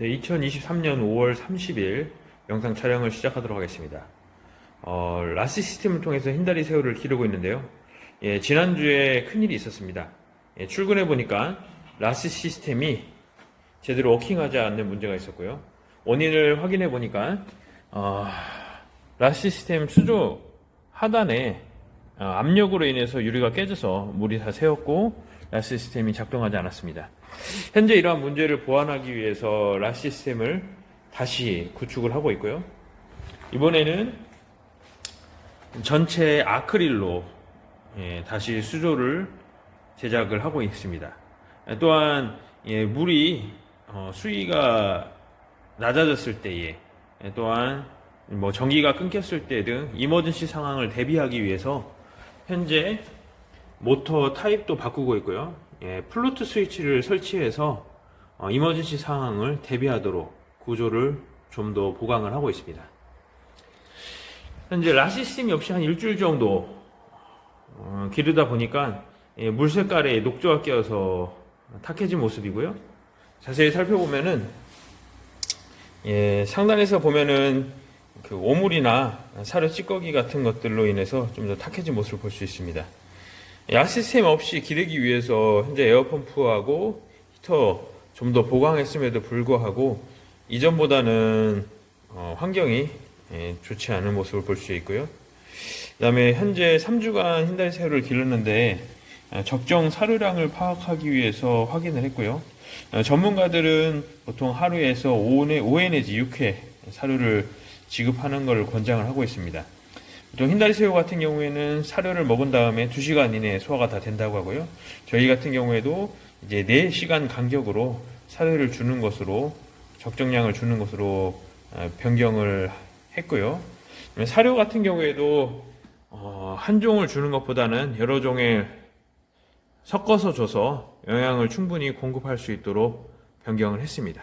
네, 2023년 5월 30일 영상 촬영을 시작하도록 하겠습니다. 어, 라스 시스템을 통해서 흰다리 새우를 기르고 있는데요. 예, 지난주에 큰일이 있었습니다. 예, 출근해 보니까 라스 시스템이 제대로 워킹하지 않는 문제가 있었고요. 원인을 확인해 보니까 어, 라스 시스템 수조 하단에 어, 압력으로 인해서 유리가 깨져서 물이 다 새었고 라스 시스템이 작동하지 않았습니다. 현재 이러한 문제를 보완하기 위해서 라스 시스템을 다시 구축을 하고 있고요. 이번에는 전체 아크릴로 예, 다시 수조를 제작을 하고 있습니다. 또한 예, 물이 어, 수위가 낮아졌을 때에 예, 또한 뭐 전기가 끊겼을 때 등 이머전시 상황을 대비하기 위해서 현재 모터 타입도 바꾸고 있고요. 예, 플루트 스위치를 설치해서 어, 이머전시 상황을 대비하도록 구조를 좀 더 보강을 하고 있습니다. 현재 라시스템 역시 한 일주일 정도 어, 기르다 보니까 예, 물 색깔에 녹조가 끼어서 탁해진 모습이고요. 자세히 살펴보면은 예, 상단에서 보면은 그 오물이나 사료 찌꺼기 같은 것들로 인해서 좀 더 탁해진 모습을 볼 수 있습니다. 약 시스템 없이 기르기 위해서 현재 에어펌프하고 히터 좀 더 보강했음에도 불구하고 이전보다는 어, 환경이 예, 좋지 않은 모습을 볼 수 있고요. 그 다음에 현재 3주간 흰다리 새우를 기르는데 어, 적정 사료량을 파악하기 위해서 확인을 했고요. 어, 전문가들은 보통 하루에서 5회, 5회 내지 6회 사료를 지급하는 것을 권장을 하고 있습니다. 보통 흰다리 새우 같은 경우에는 사료를 먹은 다음에 2시간 이내에 소화가 다 된다고 하고요. 저희 같은 경우에도 이제 4시간 간격으로 사료를 주는 것으로 적정량을 주는 것으로 어, 변경을 했고요. 사료 같은 경우에도 어, 한 종을 주는 것보다는 여러 종을 섞어서 줘서 영양을 충분히 공급할 수 있도록 변경을 했습니다.